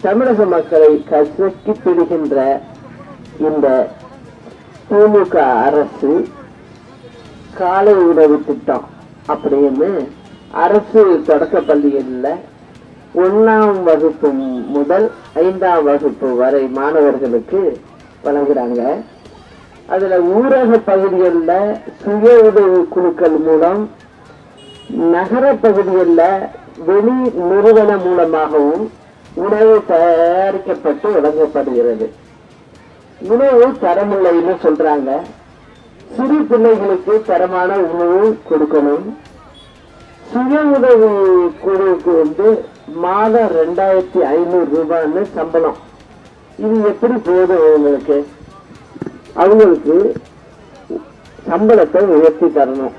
தமிழக மக்களை கசக்கி பிடிக்கின்ற இந்த திமுக அரசு காலை உணவு திட்டம். அப்படின்னு அரசு தொடக்க பள்ளிகளில் ஒன்றாம் வகுப்பு முதல் ஐந்தாம் வகுப்பு வரை மாணவர்களுக்கு வழங்குறாங்க. அதுல ஊரக பகுதிகளில் சுய உதவி குழுக்கள் மூலம் நகர பகுதிகளில் வெளி நிறுவனம் மூலமாகவும் உணவு தயாரிக்கப்பட்டு வழங்கப்படுகிறது. உணவு தரமில்லைன்னு சொல்றாங்க. சிறு பிள்ளைகளுக்கு தரமான உணவு கொடுக்கணும். சுய உதவி குழுவுக்கு வந்து மாதம் ரெண்டாயிரத்தி ஐநூறு ரூபான்னு சம்பளம். இது எப்படி போதும் அவங்களுக்கு? அவங்களுக்கு சம்பளத்தை உயர்த்தி தரணும்.